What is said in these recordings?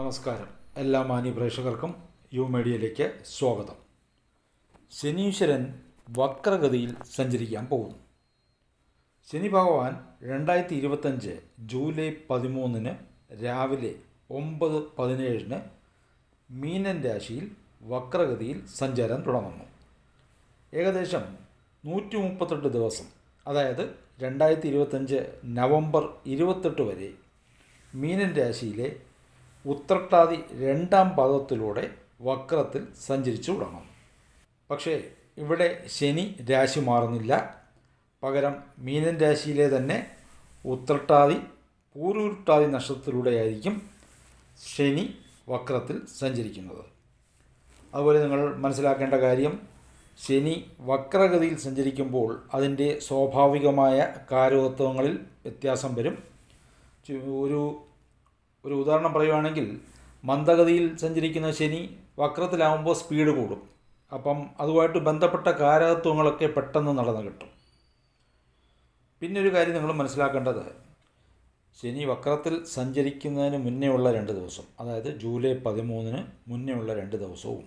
നമസ്കാരം. എല്ലാ മാന്യ പ്രേക്ഷകർക്കും യു മീഡിയയിലേക്ക് സ്വാഗതം. ശനീശ്വരൻ വക്രഗതിയിൽ സഞ്ചരിക്കാൻ പോകുന്നു. ശനി ഭഗവാൻ രണ്ടായിരത്തി ഇരുപത്തഞ്ച് ജൂലൈ പതിമൂന്നിന് രാവിലെ ഒമ്പത് പതിനേഴിന് മീനൻ രാശിയിൽ വക്രഗതിയിൽ സഞ്ചാരം തുടങ്ങുന്നു. ഏകദേശം നൂറ്റി മുപ്പത്തെട്ട് ദിവസം അതായത് രണ്ടായിരത്തി ഇരുപത്തഞ്ച് നവംബർ ഇരുപത്തെട്ട് വരെ മീനൻ രാശിയിലെ ഉത്രട്ടാതി രണ്ടാം പാദത്തിലൂടെ വക്രത്തിൽ സഞ്ചരിച്ചു തുടങ്ങും പക്ഷേ ഇവിടെ ശനി രാശി മാറുന്നില്ല. പകരം മീനൻ രാശിയിലെ തന്നെ ഉത്രട്ടാതി പൂരുരുട്ടാതി നക്ഷത്രത്തിലൂടെയായിരിക്കും ശനി വക്രത്തിൽ സഞ്ചരിക്കുന്നത്. അതുപോലെ നിങ്ങൾ മനസ്സിലാക്കേണ്ട കാര്യം ശനി വക്രഗതിയിൽ സഞ്ചരിക്കുമ്പോൾ അതിന്റെ സ്വാഭാവികമായ കാരകത്വങ്ങളിൽ വ്യത്യാസം വരും. ഒരു ഒരു ഉദാഹരണം പറയുവാണെങ്കിൽ മന്ദഗതിയിൽ സഞ്ചരിക്കുന്ന ശനി വക്രത്തിലാവുമ്പോൾ സ്പീഡ് കൂടും. അപ്പം അതുമായിട്ട് ബന്ധപ്പെട്ട കാരകത്വങ്ങളൊക്കെ പെട്ടെന്ന് നടന്നു കിട്ടും. പിന്നെ ഒരു കാര്യം നിങ്ങൾ മനസ്സിലാക്കേണ്ടത് ശനി വക്രത്തിൽ സഞ്ചരിക്കുന്നതിന് മുന്നേ ഉള്ള രണ്ട് ദിവസം അതായത് ജൂലൈ പതിമൂന്നിന് മുന്നേ ഉള്ള രണ്ട് ദിവസവും.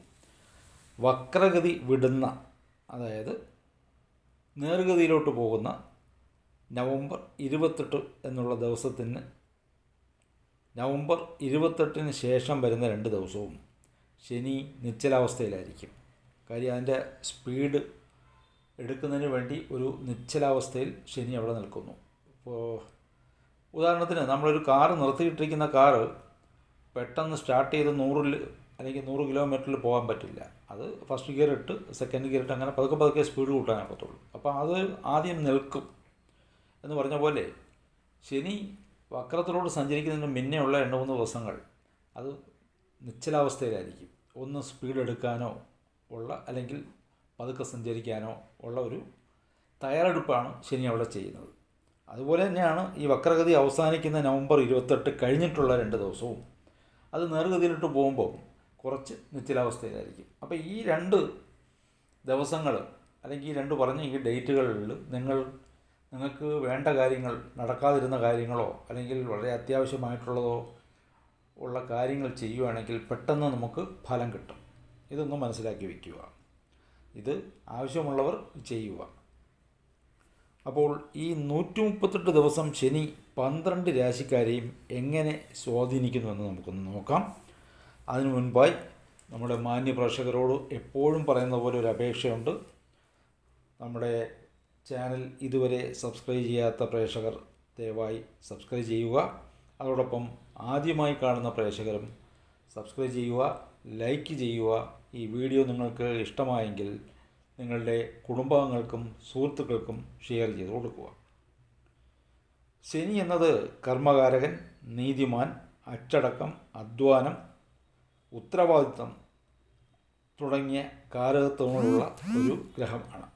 വക്രഗതി വിടുന്ന അതായത് നേർഗതിയിലോട്ട് പോകുന്ന നവംബർ ഇരുപത്തെട്ട് എന്നുള്ള ദിവസത്തിന് നവംബർ ഇരുപത്തെട്ടിന് ശേഷം വരുന്ന രണ്ട് ദിവസവും ശനി നിശ്ചലാവസ്ഥയിലായിരിക്കും. കാര്യം അതിന്റെ സ്പീഡ് എടുക്കുന്നതിന് വേണ്ടി ഒരു നിശ്ചലാവസ്ഥയിൽ ശനി അവിടെ നിൽക്കുന്നു. ഇപ്പോൾ ഉദാഹരണത്തിന് നമ്മളൊരു കാറ് നിർത്തിയിട്ടിരിക്കുന്ന കാറ് പെട്ടെന്ന് സ്റ്റാർട്ട് ചെയ്ത് നൂറിൽ അല്ലെങ്കിൽ നൂറ് കിലോമീറ്ററിൽ പോകാൻ പറ്റില്ല. അത് ഫസ്റ്റ് ഗിയർ ഇട്ട് സെക്കൻഡ് ഗിയർ ഇട്ട് അങ്ങനെ പതുക്കെ പതുക്കെ സ്പീഡ് കൂട്ടാനേ അപ്പോൾ അത് ആദ്യം നിൽക്കും എന്ന് പറഞ്ഞ പോലെ ശനി വക്രത്തിലോട്ട് സഞ്ചരിക്കുന്നതിന് മുന്നേ ഉള്ള രണ്ട് മൂന്ന് ദിവസങ്ങൾ അത് നിശ്ചലാവസ്ഥയിലായിരിക്കും. ഒന്ന് സ്പീഡ് എടുക്കാനോ ഉള്ള അല്ലെങ്കിൽ പതുക്കെ സഞ്ചരിക്കാനോ ഉള്ള ഒരു തയ്യാറെടുപ്പാണ് ശനി അവിടെ ചെയ്യുന്നത്. അതുപോലെ തന്നെയാണ് ഈ വക്രഗതി അവസാനിക്കുന്ന നവംബർ ഇരുപത്തെട്ട് കഴിഞ്ഞിട്ടുള്ള രണ്ട് ദിവസവും. അത് നേർഗതിയിലിട്ട് പോകുമ്പോൾ കുറച്ച് നിശ്ചലാവസ്ഥയിലായിരിക്കും. അപ്പോൾ ഈ രണ്ട് ദിവസങ്ങൾ അല്ലെങ്കിൽ ഈ രണ്ട് പറഞ്ഞ ഈ ഡേറ്റുകളിൽ നിങ്ങൾ നിങ്ങൾക്ക് വേണ്ട കാര്യങ്ങൾ നടക്കാതിരുന്ന കാര്യങ്ങളോ അല്ലെങ്കിൽ വളരെ അത്യാവശ്യമായിട്ടുള്ളതോ ഉള്ള കാര്യങ്ങൾ ചെയ്യുകയാണെങ്കിൽ പെട്ടെന്ന് നമുക്ക് ഫലം കിട്ടും. ഇതൊന്ന് മനസ്സിലാക്കി വയ്ക്കുക ഇത് ആവശ്യമുള്ളവർ ചെയ്യുക. അപ്പോൾ ഈ നൂറ്റി മുപ്പത്തെട്ട് ദിവസം ശനി പന്ത്രണ്ട് രാശിക്കാരെയും എങ്ങനെ സ്വാധീനിക്കുന്നുവെന്ന് നമുക്കൊന്ന് നോക്കാം. അതിനു മുൻപായി നമ്മുടെ മാന്യ പ്രേക്ഷകരോട് എപ്പോഴും പറയുന്ന പോലെ ഒരു അപേക്ഷയുണ്ട്. നമ്മുടെ ചാനൽ ഇതുവരെ സബ്സ്ക്രൈബ് ചെയ്യാത്ത പ്രേക്ഷകർ ദയവായി സബ്സ്ക്രൈബ് ചെയ്യുക. അതോടൊപ്പം ആദ്യമായി കാണുന്ന പ്രേക്ഷകരും സബ്സ്ക്രൈബ് ചെയ്യുക ലൈക്ക് ചെയ്യുക. ഈ വീഡിയോ നിങ്ങൾക്ക് ഇഷ്ടമായെങ്കിൽ നിങ്ങളുടെ കുടുംബാംഗങ്ങൾക്കും സുഹൃത്തുക്കൾക്കും ഷെയർ ചെയ്ത് കൊടുക്കുക. ശനി എന്നത് കർമ്മകാരകൻ നീതിമാൻ അച്ചടക്കം അധ്വാനം ഉത്തരവാദിത്വം തുടങ്ങിയ കാരകത്വങ്ങളുള്ള ഒരു ഗ്രഹമാണ്.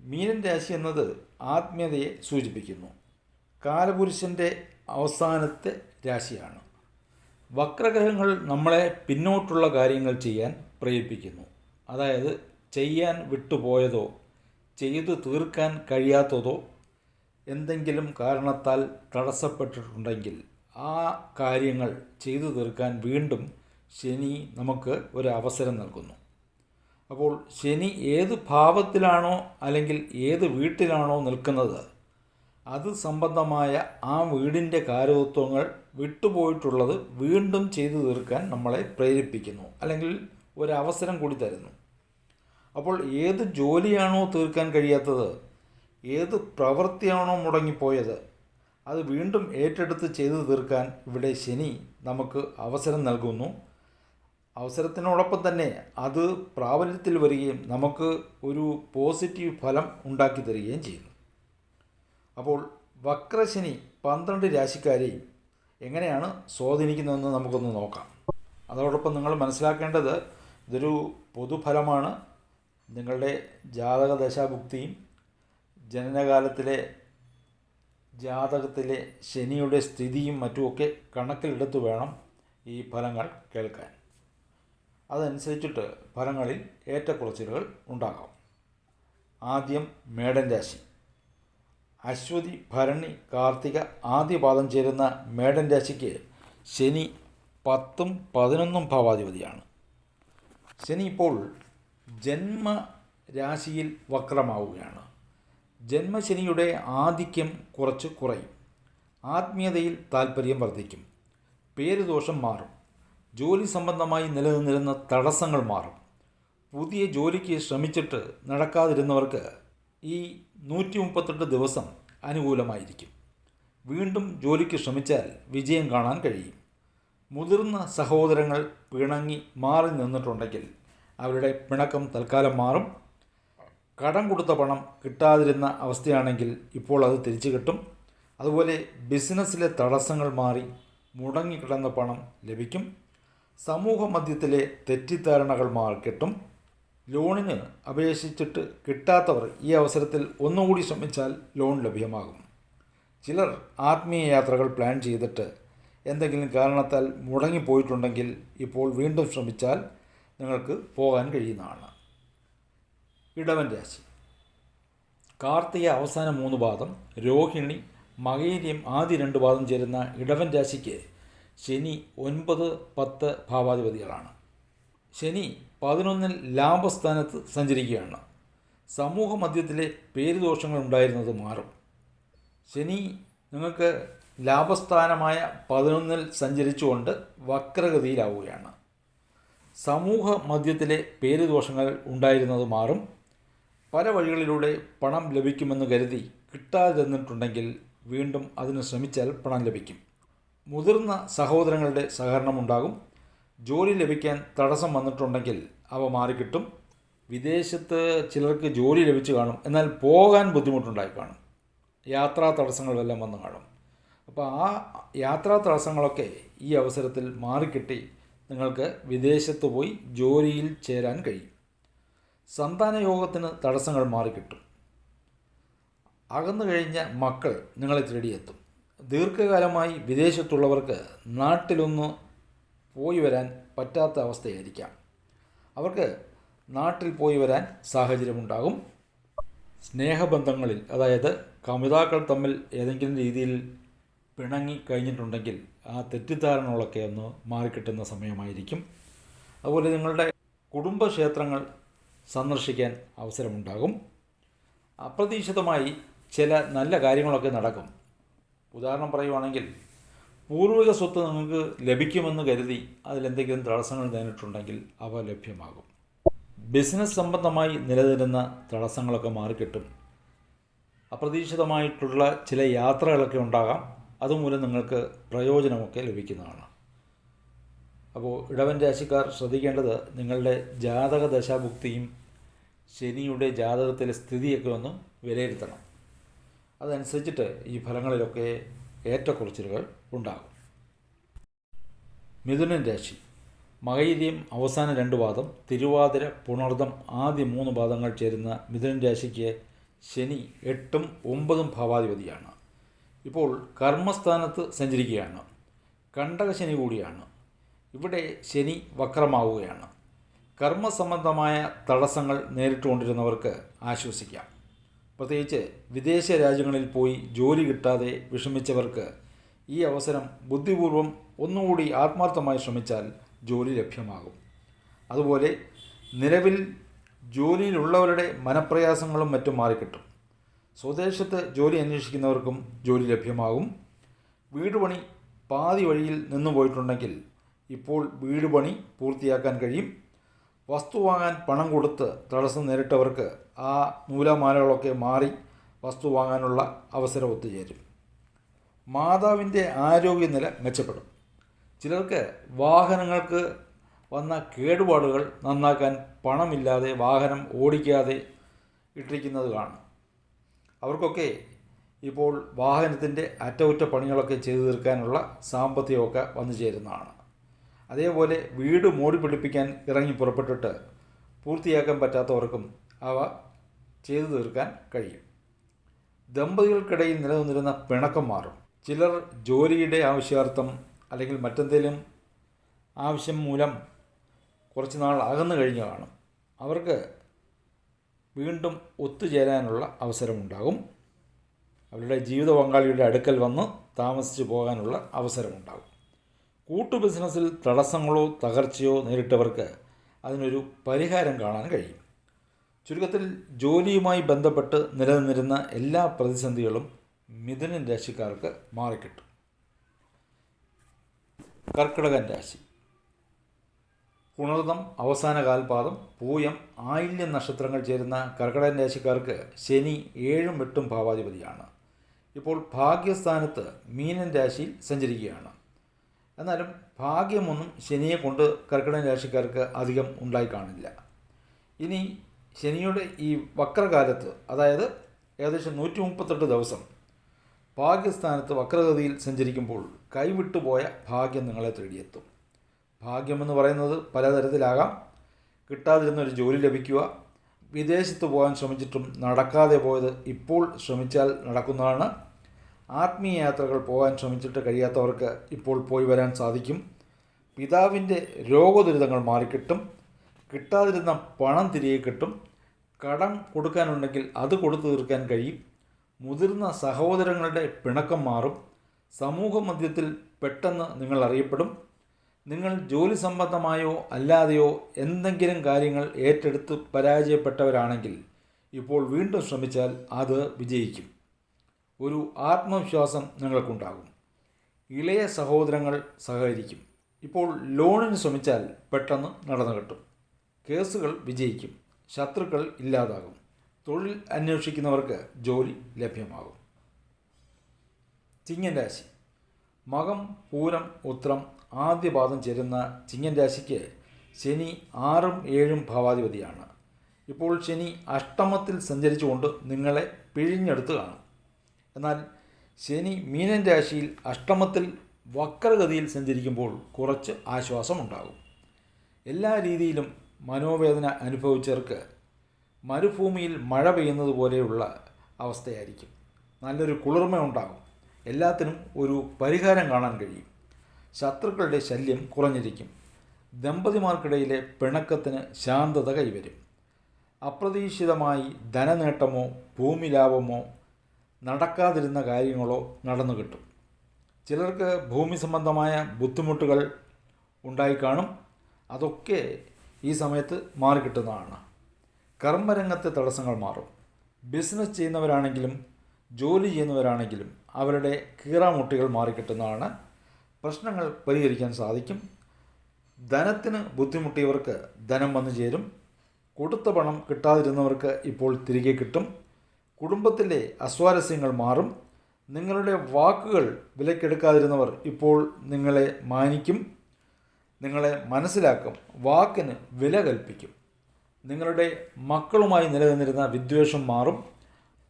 മീനൻ രാശി എന്നത് ആത്മീയതയെ സൂചിപ്പിക്കുന്നു. കാലപുരുഷന്റെ അവസാനത്തെ രാശിയാണ്. വക്രഗ്രഹങ്ങൾ നമ്മളെ പിന്നോട്ടുള്ള കാര്യങ്ങൾ ചെയ്യാൻ പ്രേരിപ്പിക്കുന്നു. അതായത് ചെയ്യാൻ വിട്ടുപോയതോ ചെയ്തു തീർക്കാൻ കഴിയാത്തതോ എന്തെങ്കിലും കാരണത്താൽ തടസ്സപ്പെട്ടിട്ടുണ്ടെങ്കിൽ ആ കാര്യങ്ങൾ ചെയ്തു തീർക്കാൻ വീണ്ടും ശനി നമുക്ക് ഒരു അവസരം നൽകുന്നു. അപ്പോൾ ശനി ഏത് ഭാവത്തിലാണോ അല്ലെങ്കിൽ ഏത് വീട്ടിലാണോ നിൽക്കുന്നത് അത് സംബന്ധമായ ആ വീടിന്റെ കാരകത്വങ്ങൾ വിട്ടുപോയിട്ടുള്ളത് വീണ്ടും ചെയ്തു തീർക്കാൻ നമ്മളെ പ്രേരിപ്പിക്കുന്നു അല്ലെങ്കിൽ ഒരവസരം കൂടി തരുന്നു. അപ്പോൾ ഏത് ജോലിയാണോ തീർക്കാൻ കഴിയാത്തത് ഏത് പ്രവൃത്തിയാണോ മുടങ്ങിപ്പോയത് അത് വീണ്ടും ഏറ്റെടുത്ത് ചെയ്തു തീർക്കാൻ ഇവിടെ ശനി നമുക്ക് അവസരം നൽകുന്നു. അവസരത്തിനോടൊപ്പം തന്നെ അത് പ്രാബല്യത്തിൽ വരികയും നമുക്ക് ഒരു പോസിറ്റീവ് ഫലം ഉണ്ടാക്കി തരികയും ചെയ്യുന്നു. അപ്പോൾ വക്രശനി പന്ത്രണ്ട് രാശിക്കാരെയും എങ്ങനെയാണ് സ്വാധീനിക്കുന്നതെന്ന് നമുക്കൊന്ന് നോക്കാം. അതോടൊപ്പം നിങ്ങൾ മനസ്സിലാക്കേണ്ടത് ഇതൊരു പൊതുഫലമാണ്. നിങ്ങളുടെ ജാതക ദശാഭുക്തിയും ജനനകാലത്തിലെ ജാതകത്തിലെ ശനിയുടെ സ്ഥിതിയും മറ്റുമൊക്കെ കണക്കിലെടുത്ത് വേണം ഈ ഫലങ്ങൾ കേൾക്കാൻ. അതനുസരിച്ചിട്ട് ഫലങ്ങളിൽ ഏറ്റക്കുറച്ചിലുകൾ ഉണ്ടാകാം. ആദ്യം മേടൻ രാശി. അശ്വതി ഭരണി കാർത്തിക ആദ്യ പാദം ചേരുന്ന മേടൻ രാശിക്ക് ശനി പത്തും പതിനൊന്നും ഭാവാധിപതിയാണ്. ശനി ഇപ്പോൾ ജന്മരാശിയിൽ വക്രമാവുകയാണ്. ജന്മശനിയുടെ ആധിക്യം കുറച്ച് കുറയും. ആത്മീയതയിൽ താൽപ്പര്യം വർദ്ധിക്കും. പേരുദോഷം മാറും. ജോലി സംബന്ധമായി നിലനിന്നിരുന്ന തടസ്സങ്ങൾ മാറും. പുതിയ ജോലിക്ക് ശ്രമിച്ചിട്ട് നടക്കാതിരുന്നവർക്ക് ഈ നൂറ്റി മുപ്പത്തെട്ട് ദിവസം അനുകൂലമായിരിക്കും. വീണ്ടും ജോലിക്ക് ശ്രമിച്ചാൽ വിജയം കാണാൻ കഴിയും. മുതിർന്ന സഹോദരങ്ങൾ പിണങ്ങി മാറി നിന്നിട്ടുണ്ടെങ്കിൽ അവരുടെ പിണക്കം തൽക്കാലം മാറും. കടം കൊടുത്ത പണം കിട്ടാതിരുന്ന അവസ്ഥയാണെങ്കിൽ ഇപ്പോൾ അത് തിരിച്ചു കിട്ടും. അതുപോലെ ബിസിനസ്സിലെ തടസ്സങ്ങൾ മാറി മുടങ്ങിക്കിടന്ന പണം ലഭിക്കും. സമൂഹ മധ്യത്തിലെ തെറ്റിദ്ധാരണകൾ മാർക്കിട്ടും കിട്ടും ലോണിന് അപേക്ഷിച്ചിട്ട് കിട്ടാത്തവർ ഈ അവസരത്തിൽ ഒന്നുകൂടി ശ്രമിച്ചാൽ ലോൺ ലഭ്യമാകും. ചിലർ ആത്മീയ യാത്രകൾ പ്ലാൻ ചെയ്തിട്ട് എന്തെങ്കിലും കാരണത്താൽ മുടങ്ങിപ്പോയിട്ടുണ്ടെങ്കിൽ ഇപ്പോൾ വീണ്ടും ശ്രമിച്ചാൽ നിങ്ങൾക്ക് പോകാൻ കഴിയുന്നതാണ്. ഇടവൻ രാശി. കാർത്തിക അവസാന മൂന്ന് പാദം രോഹിണി മകേര്യം ആദ്യ രണ്ട് പാദം ചേരുന്ന ഇടവൻ രാശിക്ക് ശനി ഒൻപത് പത്ത് ഭാവാധിപതികളാണ്. ശനി പതിനൊന്നിൽ ലാഭസ്ഥാനത്ത് സഞ്ചരിക്കുകയാണ്. സമൂഹ മധ്യത്തിലെ പേരുദോഷങ്ങൾ ഉണ്ടായിരുന്നത് മാറും. ശനി നിങ്ങൾക്ക് ലാഭസ്ഥാനമായ പതിനൊന്നിൽ സഞ്ചരിച്ചുകൊണ്ട് വക്രഗതിയിലാവുകയാണ്. സമൂഹ മധ്യത്തിലെ പേരുദോഷങ്ങൾ ഉണ്ടായിരുന്നത് മാറും. പല വഴികളിലൂടെ പണം ലഭിക്കുമെന്ന് കരുതി കിട്ടാതിരുന്നിട്ടുണ്ടെങ്കിൽ വീണ്ടും അതിന് ശ്രമിച്ചാൽ പണം ലഭിക്കും. മുതിർന്ന സഹോദരങ്ങളുടെ സഹകരണമുണ്ടാകും. ജോലി ലഭിക്കാൻ തടസ്സം വന്നിട്ടുണ്ടെങ്കിൽ അവ മാറിക്കിട്ടും. വിദേശത്ത് ചിലർക്ക് ജോലി ലഭിച്ചു കാണും. എന്നാൽ പോകാൻ ബുദ്ധിമുട്ടുണ്ടായി കാണും. യാത്രാ തടസ്സങ്ങൾ വല്ലതും വന്ന് കാണും. അപ്പോൾ ആ യാത്രാ തടസ്സങ്ങളൊക്കെ ഈ അവസരത്തിൽ മാറിക്കിട്ടി നിങ്ങൾക്ക് വിദേശത്ത് പോയി ജോലിയിൽ ചേരാൻ കഴിയും. സന്താന യോഗത്തിന് തടസ്സങ്ങൾ മാറിക്കിട്ടും. അകന്നു കഴിഞ്ഞ മക്കൾ നിങ്ങളെ തേടിയെത്തും. ദീർഘകാലമായി വിദേശത്തുള്ളവർക്ക് നാട്ടിലൊന്ന് പോയി വരാൻ പറ്റാത്ത അവസ്ഥയായിരിക്കാം. അവർക്ക് നാട്ടിൽ പോയി വരാൻ സാഹചര്യമുണ്ടാകും. സ്നേഹബന്ധങ്ങളിൽ അതായത് കമിതാക്കൾ തമ്മിൽ ഏതെങ്കിലും രീതിയിൽ പിണങ്ങി കഴിഞ്ഞിട്ടുണ്ടെങ്കിൽ ആ തെറ്റിദ്ധാരണകളൊക്കെ ഒന്ന് മാറിക്കിട്ടുന്ന സമയമായിരിക്കും. അതുപോലെ നിങ്ങളുടെ കുടുംബക്ഷേത്രങ്ങൾ സന്ദർശിക്കാൻ അവസരമുണ്ടാകും. അപ്രതീക്ഷിതമായി ചില നല്ല കാര്യങ്ങളൊക്കെ നടക്കും. ഉദാഹരണം പറയുവാണെങ്കിൽ പൂർവിക സ്വത്ത് നിങ്ങൾക്ക് ലഭിക്കുമെന്ന് കരുതി അതിലെന്തെങ്കിലും തടസ്സങ്ങൾ നേരിട്ടുണ്ടെങ്കിൽ അവ ലഭ്യമാകും. ബിസിനസ് സംബന്ധമായി നിലനിരുന്ന തടസ്സങ്ങളൊക്കെ മാറിക്കിട്ടും. അപ്രതീക്ഷിതമായിട്ടുള്ള ചില യാത്രകളൊക്കെ ഉണ്ടാകാം. അതുമൂലം നിങ്ങൾക്ക് പ്രയോജനമൊക്കെ ലഭിക്കുന്നതാണ്. അപ്പോൾ ഇടവൻ രാശിക്കാർ ശ്രദ്ധിക്കേണ്ടത് നിങ്ങളുടെ ജാതക ദശാഭുക്തിയും ശനിയുടെ ജാതകത്തിലെ സ്ഥിതിയൊക്കെ ഒന്ന് വിലയിരുത്തണം. അതനുസരിച്ചിട്ട് ഈ ഫലങ്ങളിലൊക്കെ ഏറ്റക്കുറച്ചിലുകൾ ഉണ്ടാകും. മിഥുനൻ രാശി. മകൈര്യം അവസാന രണ്ട് പാദം തിരുവാതിര പുണർദം ആദ്യ മൂന്ന് പാദങ്ങൾ ചേരുന്ന മിഥുനൻ രാശിക്ക് ശനി എട്ടും ഒമ്പതും ഭാവാധിപതിയാണ്. ഇപ്പോൾ കർമ്മസ്ഥാനത്ത് സഞ്ചരിക്കുകയാണ്. കണ്ടകശനി കൂടിയാണ്. ഇവിടെ ശനി വക്രമാവുകയാണ്. കർമ്മസംബന്ധമായ തടസ്സങ്ങൾ നേരിട്ടുകൊണ്ടിരുന്നവർക്ക് ആശ്വസിക്കാം. പ്രത്യേകിച്ച് വിദേശ രാജ്യങ്ങളിൽ പോയി ജോലി കിട്ടാതെ വിഷമിച്ചവർക്ക് ഈ അവസരം ബുദ്ധിപൂർവം ഒന്നുകൂടി ആത്മാർത്ഥമായി ശ്രമിച്ചാൽ ജോലി ലഭ്യമാകും. അതുപോലെ നിലവിൽ ജോലിയിലുള്ളവരുടെ മനപ്രയാസങ്ങളും മറ്റും മാറിക്കിട്ടും. സ്വദേശത്ത് ജോലി അന്വേഷിക്കുന്നവർക്കും ജോലി ലഭ്യമാകും. വീട് പണി പാതി വഴിയിൽ നിന്നു പോയിട്ടുണ്ടെങ്കിൽ ഇപ്പോൾ വീട് പണി പൂർത്തിയാക്കാൻ കഴിയും. വസ്തു വാങ്ങാൻ പണം കൊടുത്ത് തടസ്സം നേരിട്ടവർക്ക് ആ നൂലാമാലകളൊക്കെ മാറി വസ്തു വാങ്ങാനുള്ള അവസരം ഒത്തുചേരും. മാതാവിന്റെ ആരോഗ്യനില മെച്ചപ്പെടും. ചിലർക്ക് വാഹനങ്ങൾക്ക് വന്ന കേടുപാടുകൾ നന്നാക്കാൻ പണമില്ലാതെ വാഹനം ഓടിക്കാതെ ഇട്ടിരിക്കുന്നത് കാണും. അവർക്കൊക്കെ ഇപ്പോൾ വാഹനത്തിന്റെ അറ്റകുറ്റപ്പണികളൊക്കെ ചെയ്തു തീർക്കാനുള്ള സാമ്പത്തികമൊക്കെ വന്നു ചേരുന്നതാണ്. അതേപോലെ വീട് മോടി പിടിപ്പിക്കാൻ ഇറങ്ങി പുറപ്പെട്ടിട്ട് പൂർത്തിയാക്കാൻ പറ്റാത്തവർക്കും അവ ചെയ്തു തീർക്കാൻ കഴിയും. ദമ്പതികൾക്കിടയിൽ നിലനിന്നിരുന്ന പിണക്കം മാറും. ചിലർ ജോലിയുടെ ആവശ്യാർത്ഥം അല്ലെങ്കിൽ മറ്റെന്തെങ്കിലും ആവശ്യം മൂലം കുറച്ച് നാൾ അകന്നു കഴിഞ്ഞു കാണും അവർക്ക് വീണ്ടും ഒത്തുചേരാനുള്ള അവസരമുണ്ടാകും. അവരുടെ ജീവിത പങ്കാളിയുടെ അടുക്കൽ വന്ന് താമസിച്ചു പോകാനുള്ള അവസരമുണ്ടാകും. കൂട്ടു ബിസിനസ്സിൽ തടസ്സങ്ങളോ തകർച്ചയോ നേരിട്ടവർക്ക് അതിനൊരു പരിഹാരം കാണാൻ കഴിയും. ചുരുക്കത്തിൽ ജോലിയുമായി ബന്ധപ്പെട്ട് നിലനിന്നിരുന്ന എല്ലാ പ്രതിസന്ധികളും മിഥുനൻ രാശിക്കാർക്ക് മാറിക്കിട്ടും. കർക്കിടകൻ രാശി. പുണർദം അവസാന കാൽപാദം പൂയം ആയില്യം നക്ഷത്രങ്ങൾ ചേരുന്ന കർക്കിടകൻ രാശിക്കാർക്ക് ശനി ഏഴും എട്ടും ഭാവാധിപതിയാണ്. ഇപ്പോൾ ഭാഗ്യസ്ഥാനത്ത് മീനൻ രാശിയിൽ സഞ്ചരിക്കുകയാണ്. എന്നാലും ഭാഗ്യമൊന്നും ശനിയെ കൊണ്ട് കർക്കിടക രാശിക്കാർക്ക് അധികം ഉണ്ടായി കാണില്ല. ഇനി ശനിയുടെ ഈ വക്രകാലത്ത് അതായത് ഏകദേശം നൂറ്റി മുപ്പത്തെട്ട് ദിവസം ഭാഗ്യസ്ഥാനത്ത് വക്രഗതിയിൽ സഞ്ചരിക്കുമ്പോൾ കൈവിട്ടുപോയ ഭാഗ്യം നിങ്ങളെ തേടിയെത്തും. ഭാഗ്യമെന്ന് പറയുന്നത് പലതരത്തിലാകാം. കിട്ടാതിരുന്ന ഒരു ജോലി ലഭിക്കുക വിദേശത്ത് പോകാൻ ശ്രമിച്ചിട്ടും നടക്കാതെ പോയത് ഇപ്പോൾ ശ്രമിച്ചാൽ നടക്കുന്നതാണ്. ആത്മീയ യാത്രകൾ പോകാൻ ശ്രമിച്ചിട്ട് കഴിയാത്തവർക്ക് ഇപ്പോൾ പോയി വരാൻ സാധിക്കും. പിതാവിന്റെ രോഗദുരിതങ്ങൾ മാറിക്കിട്ടും. കിട്ടാതിരുന്ന പണം തിരികെ കിട്ടും. കടം കൊടുക്കാനുണ്ടെങ്കിൽ അത് കൊടുത്തു തീർക്കാൻ കഴിയും. മുതിർന്ന സഹോദരങ്ങളുടെ പിണക്കം മാറും. സമൂഹ മധ്യത്തിൽ പെട്ടെന്ന് നിങ്ങൾ അറിയപ്പെടും. നിങ്ങൾ ജോലി സംബന്ധമായോ അല്ലാതെയോ എന്തെങ്കിലും കാര്യങ്ങൾ ഏറ്റെടുത്ത് പരാജയപ്പെട്ടവരാണെങ്കിൽ ഇപ്പോൾ വീണ്ടും ശ്രമിച്ചാൽ അത് വിജയിക്കും. ഒരു ആത്മവിശ്വാസം നിങ്ങൾക്കുണ്ടാകും. ഇളയ സഹോദരങ്ങൾ സഹകരിക്കും. ഇപ്പോൾ ലോണിന് ശ്രമിച്ചാൽ പെട്ടെന്ന് നടന്നു കിട്ടും. കേസുകൾ വിജയിക്കും. ശത്രുക്കൾ ഇല്ലാതാകും. തൊഴിൽ അന്വേഷിക്കുന്നവർക്ക് ജോലി ലഭ്യമാകും. ചിങ്ങൻ രാശി. മകം പൂരം ഉത്രം ആദ്യപാദം ചേരുന്ന ചിങ്ങൻ രാശിക്ക് ശനി ആറും ഏഴും ഭാവാധിപതിയാണ്. ഇപ്പോൾ ശനി അഷ്ടമത്തിൽ സഞ്ചരിച്ചുകൊണ്ട് നിങ്ങളെ പിഴിഞ്ഞെടുത്ത് കാണും. എന്നാൽ ശനി മീനൻ രാശിയിൽ അഷ്ടമത്തിൽ വക്രഗതിയിൽ സഞ്ചരിക്കുമ്പോൾ കുറച്ച് ആശ്വാസമുണ്ടാകും. എല്ലാ രീതിയിലും മനോവേദന അനുഭവിച്ചവർക്ക് മരുഭൂമിയിൽ മഴ പെയ്യുന്നത് പോലെയുള്ള അവസ്ഥയായിരിക്കും. നല്ലൊരു കുളിർമ ഉണ്ടാകും. എല്ലാത്തിനും ഒരു പരിഹാരം കാണാൻ കഴിയും. ശത്രുക്കളുടെ ശല്യം കുറഞ്ഞിരിക്കും. ദമ്പതിമാർക്കിടയിലെ പിണക്കത്തിന് ശാന്തത കൈവരും. അപ്രതീക്ഷിതമായി ധനനേട്ടമോ ഭൂമി ലാഭമോ നടക്കാതിരുന്ന കാര്യങ്ങളോ നടന്നു കിട്ടും. ചിലർക്ക് ഭൂമി സംബന്ധമായ ബുദ്ധിമുട്ടുകൾ ഉണ്ടായിക്കാണും. അതൊക്കെ ഈ സമയത്ത് മാറിക്കിട്ടുന്നതാണ് കർമ്മരംഗത്തെ തടസ്സങ്ങൾ മാറും. ബിസിനസ് ചെയ്യുന്നവരാണെങ്കിലും ജോലി ചെയ്യുന്നവരാണെങ്കിലും അവരുടെ കീറാമുട്ടികൾ മാറിക്കിട്ടുന്നതാണ് പ്രശ്നങ്ങൾ പരിഹരിക്കാൻ സാധിക്കും. ധനത്തിന് ബുദ്ധിമുട്ടിയവർക്ക് ധനം വന്നു ചേരും. കൊടുത്ത പണം കിട്ടാതിരുന്നവർക്ക് ഇപ്പോൾ തിരികെ കിട്ടും. കുടുംബത്തിലെ അസ്വാരസ്യങ്ങൾ മാറും. നിങ്ങളുടെ വാക്കുകൾ വിലക്കെടുക്കാതിരുന്നവർ ഇപ്പോൾ നിങ്ങളെ മാനിക്കും. നിങ്ങളെ മനസ്സിലാക്കും. വാക്കിന് വില കൽപ്പിക്കും. നിങ്ങളുടെ മക്കളുമായി നിലനിന്നിരുന്ന വിദ്വേഷം മാറും.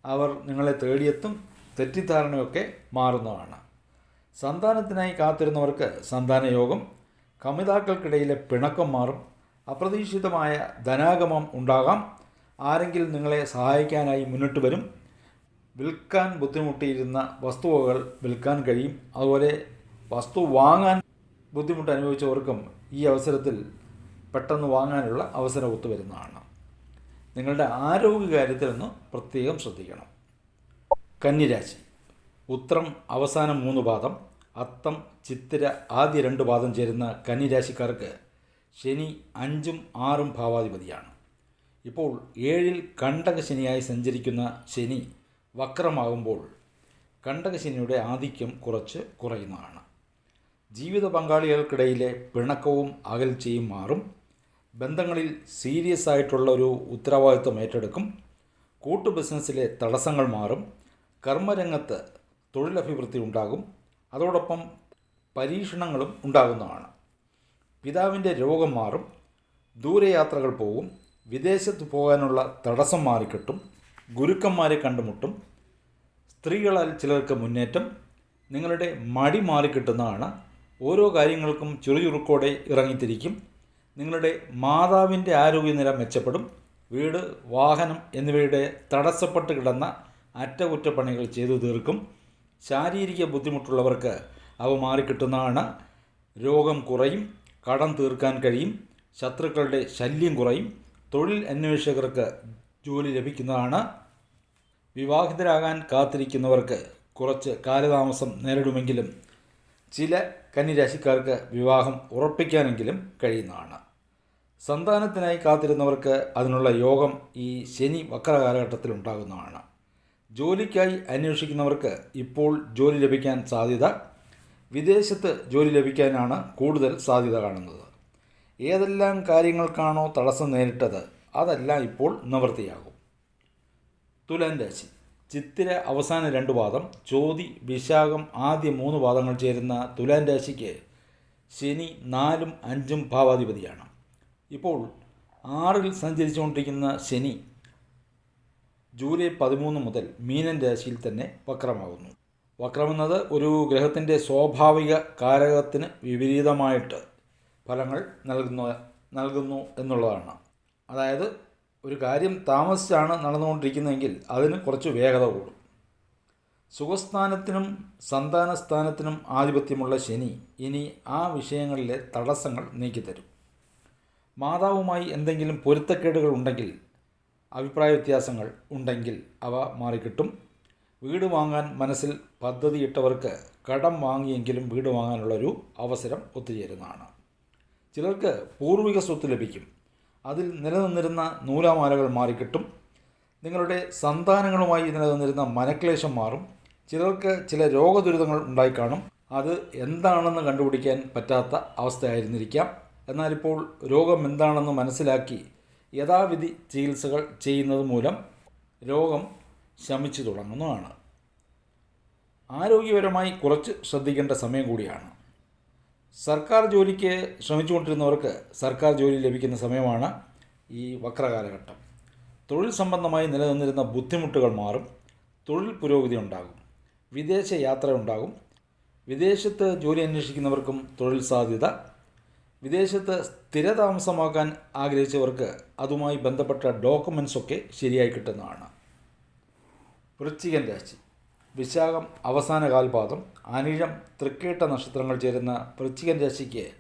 അവർ നിങ്ങളെ തേടിയെത്തും. തെറ്റിദ്ധാരണയൊക്കെ മാറുന്നതാണ്. സന്താനത്തിനായി കാത്തിരുന്നവർക്ക് സന്താനയോഗം. കമിതാക്കൾക്കിടയിലെ പിണക്കം മാറും. അപ്രതീക്ഷിതമായ ധനാഗമം ഉണ്ടാകാം. ആരെങ്കിലും നിങ്ങളെ സഹായിക്കാനായി മുന്നോട്ട് വരും. വിൽക്കാൻ ബുദ്ധിമുട്ടിയിരുന്ന വസ്തുവകൾ വിൽക്കാൻ കഴിയും. അതുപോലെ വസ്തു വാങ്ങാൻ ബുദ്ധിമുട്ട് അനുഭവിച്ചവർക്കും ഈ അവസരത്തിൽ പെട്ടെന്ന് വാങ്ങാനുള്ള അവസരം ഒത്തുവരുന്നതാണ്. നിങ്ങളുടെ ആരോഗ്യ ആരോഗ്യകാര്യത്തിലൊന്ന് പ്രത്യേകം ശ്രദ്ധിക്കണം. കന്നിരാശി. ഉത്രം അവസാനം മൂന്ന് പാദം. അത്തം ചിത്തിര ആദ്യ രണ്ട് പാദം ചേരുന്ന കന്നിരാശിക്കാർക്ക് ശനി അഞ്ചും ആറും ഭാവാധിപതിയാണ്. ഇപ്പോൾ ഏഴിൽ കണ്ടകശനിയായി സഞ്ചരിക്കുന്ന ശനി വക്രമാകുമ്പോൾ കണ്ടകശനിയുടെ ആധിക്യം കുറച്ച് കുറയുന്നതാണ്. ജീവിത പങ്കാളികൾക്കിടയിലെ പിണക്കവും അകൽച്ചയും മാറും. ബന്ധങ്ങളിൽ സീരിയസ് ആയിട്ടുള്ള ഒരു ഉത്തരവാദിത്വം ഏറ്റെടുക്കും. കൂട്ടു ബിസിനസ്സിലെ തടസ്സങ്ങൾ മാറും. കർമ്മരംഗത്ത് തൊഴിലഭിവൃദ്ധി ഉണ്ടാകും. അതോടൊപ്പം പരീക്ഷണങ്ങളും ഉണ്ടാകുന്നതാണ്. പിതാവിന്റെ രോഗം മാറും. ദൂരയാത്രകൾ പോകും വിദേശത്ത് പോകാനുള്ള തടസ്സം മാറിക്കിട്ടും ഗുരുക്കന്മാരെ കണ്ടുമുട്ടും സ്ത്രീകളാൽ ചിലർക്ക് മുന്നേറ്റം നിങ്ങളുടെ മടി മാറിക്കിട്ടുന്നതാണ്. ഓരോ കാര്യങ്ങൾക്കും ചുറുചുറുക്കോടെ ഇറങ്ങിത്തിരിക്കും. നിങ്ങളുടെ മാതാവിന്റെ ആരോഗ്യനില മെച്ചപ്പെടും. വീട് വാഹനം എന്നിവയുടെ തടസ്സപ്പെട്ട് കിടന്ന അറ്റകുറ്റപ്പണികൾ ചെയ്തു തീർക്കും. ശാരീരിക ബുദ്ധിമുട്ടുള്ളവർക്ക് അവ മാറിക്കിട്ടുന്നതാണ്. രോഗം കുറയും കടം തീർക്കാൻ കഴിയും ശത്രുക്കളുടെ ശല്യം കുറയും. തൊഴിൽ അന്വേഷകർക്ക് ജോലി ലഭിക്കുന്നതാണ്. വിവാഹിതരാകാൻ കാത്തിരിക്കുന്നവർക്ക് കുറച്ച് കാലതാമസം നേരിടുമെങ്കിലും ചില കന്നിരാശിക്കാർക്ക് വിവാഹം ഉറപ്പിക്കാനെങ്കിലും കഴിയുന്നതാണ്. സന്താനത്തിനായി കാത്തിരുന്നവർക്ക് അതിനുള്ള യോഗം ഈ ശനി വക്ര കാലഘട്ടത്തിൽ ഉണ്ടാകുന്നതാണ്. ജോലിക്കായി അന്വേഷിക്കുന്നവർക്ക് ഇപ്പോൾ ജോലി ലഭിക്കാൻ സാധ്യത വിദേശത്ത് ജോലി ലഭിക്കാനാണ് കൂടുതൽ സാധ്യത കാണുന്നത്. ഏതെല്ലാം കാര്യങ്ങൾക്കാണോ തടസ്സം നേരിട്ടത് അതെല്ലാം ഇപ്പോൾ നിവൃത്തിയാകും തുലാൻ രാശി. ചിത്തിര അവസാന രണ്ട് പാദം ചോതി വിശാഖം ആദ്യ മൂന്ന് പാദങ്ങൾ ചേരുന്ന തുലാൻ രാശിക്ക് ശനി നാലും അഞ്ചും ഭാവാധിപതിയാണ്. ഇപ്പോൾ ആറിൽ സഞ്ചരിച്ചുകൊണ്ടിരിക്കുന്ന ശനി ജൂലൈ പതിമൂന്ന് മുതൽ മീനൻ രാശിയിൽ തന്നെ വക്രമാകുന്നു. വക്രമെന്നത് ഒരു ഗ്രഹത്തിന്റെ സ്വാഭാവിക കാരകത്തിന് വിപരീതമായിട്ട് ഫലങ്ങൾ നൽകുന്ന നൽകുന്നു എന്നുള്ളതാണ്. അതായത് ഒരു കാര്യം താമസിച്ചാണ് നടന്നുകൊണ്ടിരിക്കുന്നതെങ്കിൽ അതിന് കുറച്ച് വേഗത കൂടും. സുഖസ്ഥാനത്തിനും സന്താനസ്ഥാനത്തിനും ആധിപത്യമുള്ള ശനി ഇനി ആ വിഷയങ്ങളിലെ തടസ്സങ്ങൾ നീക്കിത്തരും. മാതാവുമായി എന്തെങ്കിലും പൊരുത്തക്കേടുകൾ ഉണ്ടെങ്കിൽ അഭിപ്രായ വ്യത്യാസങ്ങൾ ഉണ്ടെങ്കിൽ അവ മാറിക്കിട്ടും. വീട് വാങ്ങാൻ മനസ്സിൽ പദ്ധതിയിട്ടവർക്ക് കടം വാങ്ങിയെങ്കിലും വീട് വാങ്ങാനുള്ളൊരു അവസരം ഒത്തുചേരുന്നതാണ്. ചിലർക്ക് പൂർവിക സ്വത്ത് ലഭിക്കും. അതിൽ നിലനിന്നിരുന്ന നൂലാമാലകൾ മാറിക്കിട്ടും. നിങ്ങളുടെ സന്താനങ്ങളുമായി നിലനിന്നിരുന്ന മനക്ലേശം മാറും. ചിലർക്ക് ചില രോഗദുരിതങ്ങൾ ഉണ്ടായിക്കാണും. അത് എന്താണെന്ന് കണ്ടുപിടിക്കാൻ പറ്റാത്ത അവസ്ഥയായിരുന്നിരിക്കാം. എന്നാലിപ്പോൾ രോഗം എന്താണെന്ന് മനസ്സിലാക്കി യഥാവിധി ചികിത്സകൾ ചെയ്യുന്നത് മൂലം രോഗം ശമിച്ചു തുടങ്ങുന്നതാണ്. ആരോഗ്യപരമായി കുറച്ച് ശ്രദ്ധിക്കേണ്ട സമയം കൂടിയാണ്. സർക്കാർ ജോലിക്ക് ശ്രമിച്ചുകൊണ്ടിരുന്നവർക്ക് സർക്കാർ ജോലി ലഭിക്കുന്ന സമയമാണ് ഈ വക്രകാലഘട്ടം. തൊഴിൽ സംബന്ധമായി നിലനിന്നിരുന്ന ബുദ്ധിമുട്ടുകൾ മാറും തൊഴിൽ പുരോഗതി ഉണ്ടാകും വിദേശ യാത്ര ഉണ്ടാകും വിദേശത്ത് ജോലി അന്വേഷിക്കുന്നവർക്കും തൊഴിൽ സാധ്യത വിദേശത്ത് സ്ഥിരതാമസമാക്കാൻ ആഗ്രഹിച്ചവർക്ക് അതുമായി ബന്ധപ്പെട്ട ഡോക്യുമെൻസൊക്കെ ശരിയായി കിട്ടുന്നതാണ്. വൃശ്ചികൻ രാശി. വിശാഖം അവസാന കാൽപാദം അനിഴം തൃക്കേട്ട നക്ഷത്രങ്ങൾ ചേരുന്ന വൃശ്ചികൻ രാശിക്ക്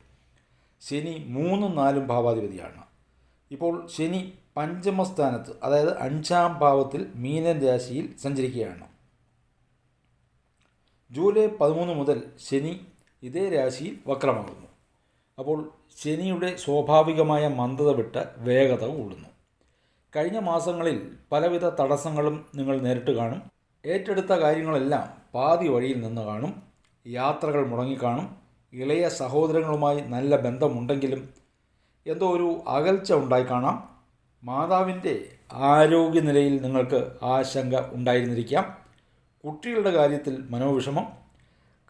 ശനി മൂന്നും നാലും ഭാവാധിപതിയാണ്. ഇപ്പോൾ ശനി പഞ്ചമസ്ഥാനത്ത് അതായത് അഞ്ചാം ഭാവത്തിൽ മീനൻ രാശിയിൽ സഞ്ചരിക്കുകയാണ്. ജൂലൈ പതിമൂന്ന് മുതൽ ശനി ഇതേ രാശിയിൽ വക്രമാകുന്നു. അപ്പോൾ ശനിയുടെ സ്വാഭാവികമായ മന്ദത വിട്ട് വേഗത കൂടുന്നു. കഴിഞ്ഞ മാസങ്ങളിൽ പലവിധ തടസ്സങ്ങളും നിങ്ങൾ നേരിട്ട് കാണും. ഏറ്റെടുത്ത കാര്യങ്ങളെല്ലാം പാതി വഴിയിൽ നിന്ന് കാണും യാത്രകൾ മുടങ്ങിക്കാണും ഇളയ സഹോദരങ്ങളുമായി നല്ല ബന്ധമുണ്ടെങ്കിലും എന്തോ ഒരു അകൽച്ച ഉണ്ടായി കാണാം. മാതാവിന്റെ ആരോഗ്യനിലയിൽ നിങ്ങൾക്ക് ആശങ്ക ഉണ്ടായിരുന്നിരിക്കാം. കുട്ടികളുടെ കാര്യത്തിൽ മനോവിഷമം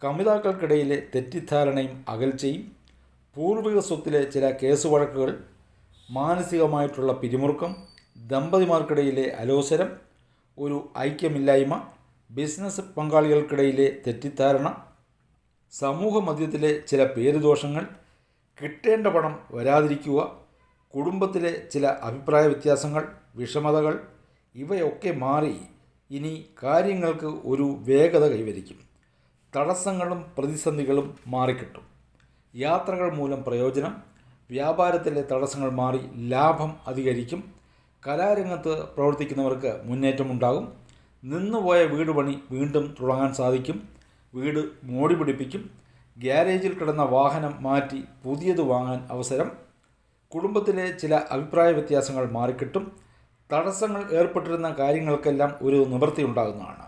കമിതാക്കൾക്കിടയിലെ തെറ്റിദ്ധാരണയും അകൽച്ചയും പൂർവിക സ്വത്തിലെ ചില കേസ് വഴക്കുകൾ മാനസികമായിട്ടുള്ള പിരിമുറുക്കം ദമ്പതിമാർക്കിടയിലെ അലോസരം ഒരു ഐക്യമില്ലായ്മ ബിസിനസ് പങ്കാളികൾക്കിടയിലെ തെറ്റിദ്ധാരണ സമൂഹ മധ്യത്തിലെ ചില പേരുദോഷങ്ങൾ കിട്ടേണ്ട പണം വരാതിരിക്കുക കുടുംബത്തിലെ ചില അഭിപ്രായ വ്യത്യാസങ്ങൾ വിഷമതകൾ ഇവയൊക്കെ മാറി ഇനി കാര്യങ്ങൾക്ക് ഒരു വേഗത കൈവരിക്കും. തടസ്സങ്ങളും പ്രതിസന്ധികളും മാറിക്കിട്ടും. യാത്രകൾ മൂലം പ്രയോജനം വ്യാപാരത്തിലെ തടസ്സങ്ങൾ മാറി ലാഭം അധികരിക്കും കലാരംഗത്ത് പ്രവർത്തിക്കുന്നവർക്ക് മുന്നേറ്റമുണ്ടാകും. നിന്നുപോയ വീട് പണി വീണ്ടും തുടങ്ങാൻ സാധിക്കും. വീട് മോടി പിടിപ്പിക്കും. ഗ്യാരേജിൽ കിടന്ന വാഹനം മാറ്റി പുതിയത് വാങ്ങാൻ അവസരം. കുടുംബത്തിലെ ചില അഭിപ്രായ വ്യത്യാസങ്ങൾ മാറിക്കിട്ടും. തടസ്സങ്ങൾ ഏർപ്പെട്ടിരുന്ന കാര്യങ്ങൾക്കെല്ലാം ഒരു നിവൃത്തി ഉണ്ടാകുന്നതാണ്.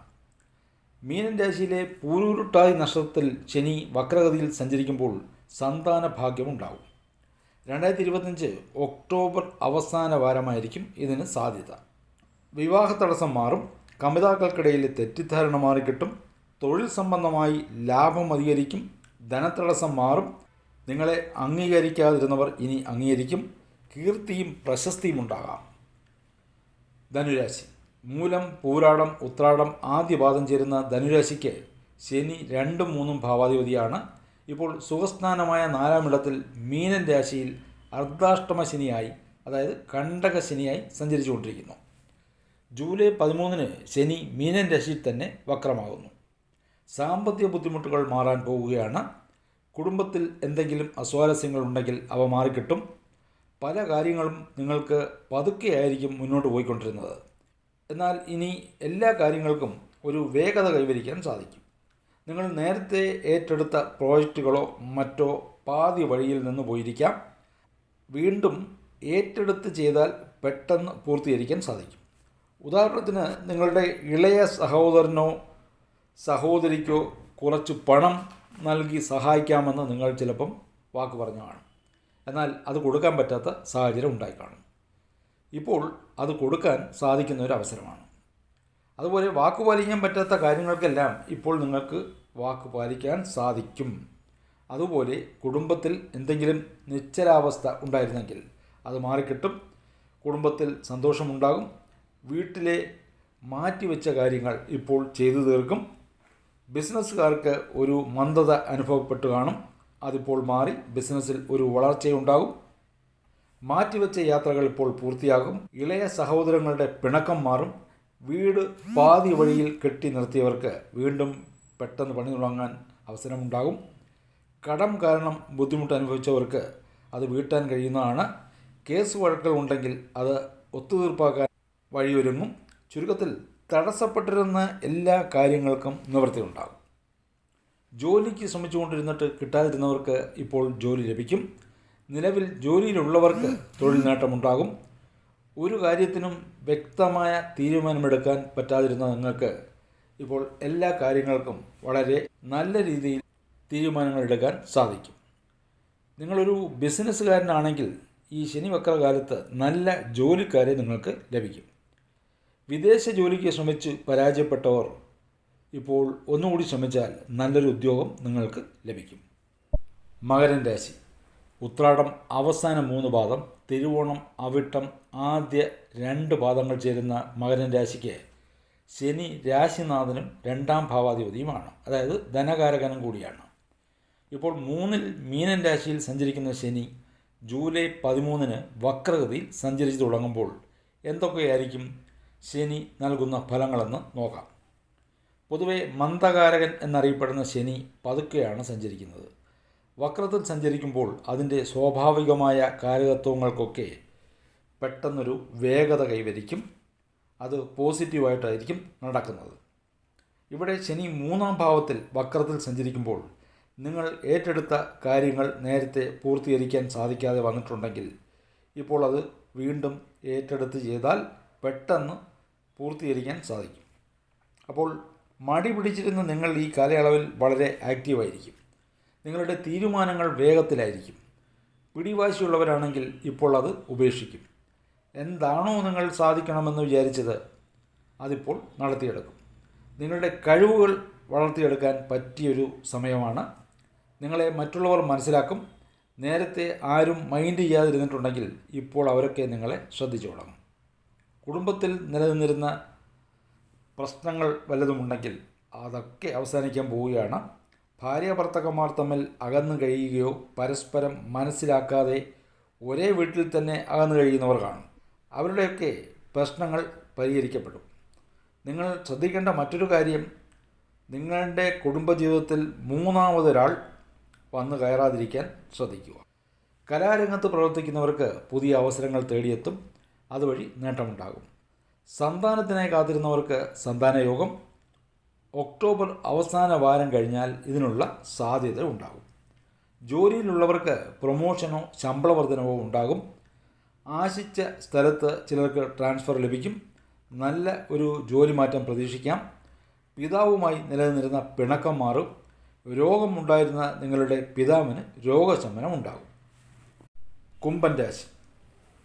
മീനൻ രാശിയിലെ പൂരൂരുട്ടായി നക്ഷത്രത്തിൽ ശനി വക്രഗതിയിൽ സഞ്ചരിക്കുമ്പോൾ സന്താന ഭാഗ്യമുണ്ടാകും രണ്ടായിരത്തി ഇരുപത്തഞ്ച് ഒക്ടോബർ അവസാന വാരമായിരിക്കും ഇതിന് സാധ്യത. വിവാഹ തടസ്സം മാറും കമിതാക്കൾക്കിടയിലെ തെറ്റിദ്ധാരണ മാറിക്കിട്ടും തൊഴിൽ സംബന്ധമായി ലാഭം അധികരിക്കും ധനത്തടസ്സം മാറും നിങ്ങളെ അംഗീകരിക്കാതിരുന്നവർ ഇനി അംഗീകരിക്കും കീർത്തിയും പ്രശസ്തിയും ഉണ്ടാകാം. ധനുരാശി. മൂലം പൂരാടം ഉത്രാടം ആദ്യപാദം ചേരുന്ന ധനുരാശിക്ക് ശനി രണ്ടും മൂന്നും ഭാവാധിപതിയാണ്. ഇപ്പോൾ സുഖസ്നാനമായ നാലാം ഇടത്തിൽ മീനൻ രാശിയിൽ അർദ്ധാഷ്ടമ ശനിയായി അതായത് കണ്ടക ശനിയായി സഞ്ചരിച്ചുകൊണ്ടിരിക്കുന്നു. ജൂലൈ പതിമൂന്നിന് ശനി മീനൻ രാശിയിൽ തന്നെ വക്രമാകുന്നു. സാമ്പത്തിക ബുദ്ധിമുട്ടുകൾ മാറാൻ പോവുകയാണ്. കുടുംബത്തിൽ എന്തെങ്കിലും അസ്വാരസ്യങ്ങൾ ഉണ്ടെങ്കിൽ അവ മാറിക്കിട്ടും. പല കാര്യങ്ങളും നിങ്ങൾക്ക് പതുക്കെയായിരിക്കും മുന്നോട്ട് പോയിക്കൊണ്ടിരുന്നത്. എന്നാൽ ഇനി എല്ലാ കാര്യങ്ങൾക്കും ഒരു വേഗത കൈവരിക്കാൻ സാധിക്കും. നിങ്ങൾ നേരത്തെ ഏറ്റെടുത്ത പ്രോജക്റ്റുകളോ മറ്റോ പാതി വഴിയിൽ നിന്ന് പോയിരിക്കാം. വീണ്ടും ഏറ്റെടുത്ത് ചെയ്താൽ പെട്ടെന്ന് പൂർത്തീകരിക്കാൻ സാധിക്കും. ഉദാഹരണത്തിന് നിങ്ങളുടെ ഇളയ സഹോദരനോ സഹോദരിക്കോ കുറച്ച് പണം നൽകി സഹായിക്കാമെന്ന് നിങ്ങൾ ചിലപ്പം വാക്ക് പറഞ്ഞു കാണും. എന്നാൽ അത് കൊടുക്കാൻ പറ്റാത്ത സാഹചര്യം ഉണ്ടായി കാണും. ഇപ്പോൾ അത് കൊടുക്കാൻ സാധിക്കുന്ന ഒരു അവസരമാണ്. അതുപോലെ വാക്ക് പാലിക്കാൻ പറ്റാത്ത കാര്യങ്ങൾക്കെല്ലാം ഇപ്പോൾ നിങ്ങൾക്ക് വാക്ക് പാലിക്കാൻ സാധിക്കും. അതുപോലെ കുടുംബത്തിൽ എന്തെങ്കിലും നിശ്ചലാവസ്ഥ ഉണ്ടായിരുന്നെങ്കിൽ അത് മാറിക്കിട്ടും. കുടുംബത്തിൽ സന്തോഷമുണ്ടാകും. വീട്ടിലെ മാറ്റിവെച്ച കാര്യങ്ങൾ ഇപ്പോൾ ചെയ്തു തീർക്കും. ബിസിനസ്സുകാർക്ക് ഒരു മന്ദത അനുഭവപ്പെട്ടു കാണും. അതിപ്പോൾ മാറി ബിസിനസ്സിൽ ഒരു വളർച്ചയുണ്ടാകും. മാറ്റിവെച്ച യാത്രകൾ ഇപ്പോൾ പൂർത്തിയാകും. ഇളയ സഹോദരങ്ങളുടെ പിണക്കം മാറും. വീട് പാതി വഴിയിൽ കെട്ടി നിർത്തിയവർക്ക് വീണ്ടും പെട്ടെന്ന് പണി തുടങ്ങാൻ അവസരമുണ്ടാകും. കടം കാരണം ബുദ്ധിമുട്ട് അനുഭവിച്ചവർക്ക് അത് വീട്ടാൻ കഴിയുന്നതാണ്. കേസ് വഴക്കുകൾ ഉണ്ടെങ്കിൽ അത് ഒത്തുതീർപ്പാക്കാൻ വഴിയൊരുങ്ങും. ചുരുക്കത്തിൽ തടസ്സപ്പെട്ടിരുന്ന എല്ലാ കാര്യങ്ങൾക്കും നിവൃത്തി ഉണ്ടാകും ജോലിക്ക് ശ്രമിച്ചുകൊണ്ടിരുന്നിട്ട് കിട്ടാതിരുന്നവർക്ക് ഇപ്പോൾ ജോലി ലഭിക്കും. നിലവിൽ ജോലിയിലുള്ളവർക്ക് തൊഴിൽ നേട്ടമുണ്ടാകും. ഒരു കാര്യത്തിനും വ്യക്തമായ തീരുമാനമെടുക്കാൻ പറ്റാതിരുന്ന നിങ്ങൾക്ക് ഇപ്പോൾ എല്ലാ കാര്യങ്ങൾക്കും വളരെ നല്ല രീതിയിൽ തീരുമാനങ്ങൾ എടുക്കാൻ സാധിക്കും. നിങ്ങളൊരു ബിസിനസ്സുകാരനാണെങ്കിൽ ഈ ശനി വക്രകാലത്ത് നല്ല ജോലിക്കാരെ നിങ്ങൾക്ക് ലഭിക്കും. വിദേശ ജോലിക്ക് ശ്രമിച്ച് പരാജയപ്പെട്ടവർ ഇപ്പോൾ ഒന്നുകൂടി ശ്രമിച്ചാൽ നല്ലൊരു ഉദ്യോഗം നിങ്ങൾക്ക് ലഭിക്കും. മകരൻ രാശി. ഉത്രാടം അവസാന മൂന്ന് പാദം തിരുവോണം അവിട്ടം ആദ്യ രണ്ട് പാദങ്ങൾ ചേരുന്ന മകരൻ രാശിക്ക് ശനി രാശിനാഥനും രണ്ടാം ഭാവാധിപതിയുമാണ്. അതായത് ധനകാരകനും കൂടിയാണ്. ഇപ്പോൾ മൂന്നിൽ മീനൻ രാശിയിൽ സഞ്ചരിക്കുന്ന ശനി ജൂലൈ പതിമൂന്നിന് വക്രഗതിയിൽ സഞ്ചരിച്ചു തുടങ്ങുമ്പോൾ എന്തൊക്കെയായിരിക്കും ശനി നൽകുന്ന ഫലങ്ങളെന്ന് നോക്കാം. പൊതുവെ മന്ദകാരകൻ എന്നറിയപ്പെടുന്ന ശനി പതുക്കെയാണ് സഞ്ചരിക്കുന്നത്. വക്രത്തിൽ സഞ്ചരിക്കുമ്പോൾ അതിന്റെ സ്വാഭാവികമായ കാരകത്വങ്ങൾക്കൊക്കെ പെട്ടെന്നൊരു വേഗത കൈവരിക്കും. അത് പോസിറ്റീവായിട്ടായിരിക്കും നടക്കുന്നത്. ഇവിടെ ശനി മൂന്നാം ഭാവത്തിൽ വക്രത്തിൽ സഞ്ചരിക്കുമ്പോൾ നിങ്ങൾ ഏറ്റെടുത്ത കാര്യങ്ങൾ നേരത്തെ പൂർത്തീകരിക്കാൻ സാധിക്കാതെ വന്നിട്ടുണ്ടെങ്കിൽ ഇപ്പോൾ അത് വീണ്ടും ഏറ്റെടുത്ത് ചെയ്താൽ പെട്ടെന്ന് പൂർത്തീകരിക്കാൻ സാധിക്കും. അപ്പോൾ മടി പിടിച്ചിരുന്ന നിങ്ങൾ ഈ കാലയളവിൽ വളരെ ആക്റ്റീവായിരിക്കും. നിങ്ങളുടെ തീരുമാനങ്ങൾ വേഗത്തിലായിരിക്കും. പിടിവാശിയുള്ളവരാണെങ്കിൽ ഇപ്പോൾ അത് ഉപേക്ഷിക്കും. എന്താണോ നിങ്ങൾ സാധിക്കണമെന്ന് വിചാരിച്ചത് അതിപ്പോൾ നടത്തിയെടുക്കും. നിങ്ങളുടെ കഴിവുകൾ വളർത്തിയെടുക്കാൻ പറ്റിയൊരു സമയമാണ്. നിങ്ങളെ മറ്റുള്ളവർ മനസ്സിലാക്കും. നേരത്തെ ആരും മൈൻഡ് ചെയ്യാതിരുന്നിട്ടുണ്ടെങ്കിൽ ഇപ്പോൾ അവരൊക്കെ നിങ്ങളെ ശ്രദ്ധിച്ചു തുടങ്ങും കുടുംബത്തിൽ നിലനിന്നിരുന്ന പ്രശ്നങ്ങൾ വല്ലതുമുണ്ടെങ്കിൽ അതൊക്കെ അവസാനിക്കാൻ പോവുകയാണ്. ഭാര്യ ഭർത്തക്കന്മാർ തമ്മിൽ അകന്നു കഴിയുകയോ പരസ്പരം മനസ്സിലാക്കാതെ ഒരേ വീട്ടിൽ തന്നെ അകന്നു കഴിയുന്നവർ കാണും. അവരുടെയൊക്കെ പ്രശ്നങ്ങൾ പരിഹരിക്കപ്പെടും. നിങ്ങൾ ശ്രദ്ധിക്കേണ്ട മറ്റൊരു കാര്യം നിങ്ങളുടെ കുടുംബജീവിതത്തിൽ മൂന്നാമതൊരാൾ വന്നു കയറാതിരിക്കാൻ ശ്രദ്ധിക്കുക. കലാരംഗത്ത് പ്രവർത്തിക്കുന്നവർക്ക് പുതിയ അവസരങ്ങൾ തേടിയെത്തും. അതുവഴി നേട്ടമുണ്ടാകും. സന്താനത്തിനായി കാത്തിരുന്നവർക്ക് സന്താനയോഗം ഒക്ടോബർ അവസാന വാരം കഴിഞ്ഞാൽ ഇതിനുള്ള സാധ്യത ഉണ്ടാകും. ജോലിയിലുള്ളവർക്ക് പ്രൊമോഷനോ ശമ്പള വർധനവോ ഉണ്ടാകും. ആശിച്ച സ്ഥലത്ത് ചിലർക്ക് ട്രാൻസ്ഫർ ലഭിക്കും. നല്ല ഒരു ജോലി മാറ്റം പ്രതീക്ഷിക്കാം. പിതാവുമായി നിലനിന്നിരുന്ന പിണക്കം മാറും. രോഗമുണ്ടായിരുന്ന നിങ്ങളുടെ പിതാവിന് രോഗശമനം ഉണ്ടാകും. കുംഭൻ രാശി.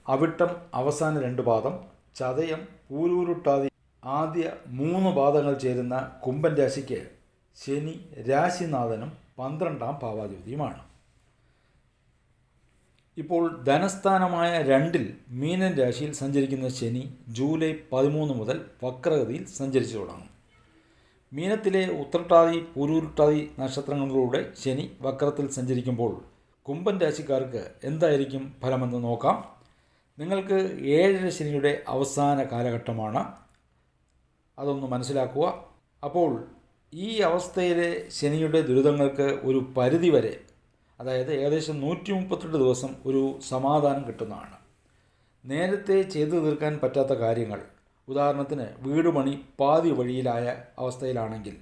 അവിട്ടം അവസാന രണ്ട് പാദം. ചതയം പൂരൂരുട്ടാതി ആദ്യ മൂന്ന് പാദങ്ങൾ ചേരുന്ന കുംഭൻ രാശിക്ക് ശനി രാശിനാഥനും പന്ത്രണ്ടാം ഭാവാധിപതിയുമാണ് ഇപ്പോൾ ധനസ്ഥാനമായ രണ്ടിൽ മീനൻ രാശിയിൽ സഞ്ചരിക്കുന്ന ശനി ജൂലൈ പതിമൂന്ന് മുതൽ വക്രഗതിയിൽ സഞ്ചരിച്ചു തുടങ്ങും മീനത്തിലെ ഉത്രട്ടാതി പൂരൂരുട്ടാതി നക്ഷത്രങ്ങളിലൂടെ ശനി വക്രത്തിൽ സഞ്ചരിക്കുമ്പോൾ കുംഭൻ രാശിക്കാർക്ക് എന്തായിരിക്കും ഫലമെന്ന് നോക്കാം. നിങ്ങൾക്ക് ഏഴര ശനിയുടെ അവസാന കാലഘട്ടമാണ്. അതൊന്ന് മനസ്സിലാക്കുക. അപ്പോൾ ഈ അവസ്ഥയിലെ ശനിയുടെ ദുരിതങ്ങൾക്ക് ഒരു പരിധി വരെ അതായത് ഏകദേശം നൂറ്റി മുപ്പത്തെട്ട് ദിവസം ഒരു സമാധാനം കിട്ടുന്നതാണ്. നേരത്തെ ചെയ്തു തീർക്കാൻ പറ്റാത്ത കാര്യങ്ങൾ ഉദാഹരണത്തിന് വീട് പണി പാതി വഴിയിലായ അവസ്ഥയിലാണെങ്കിൽ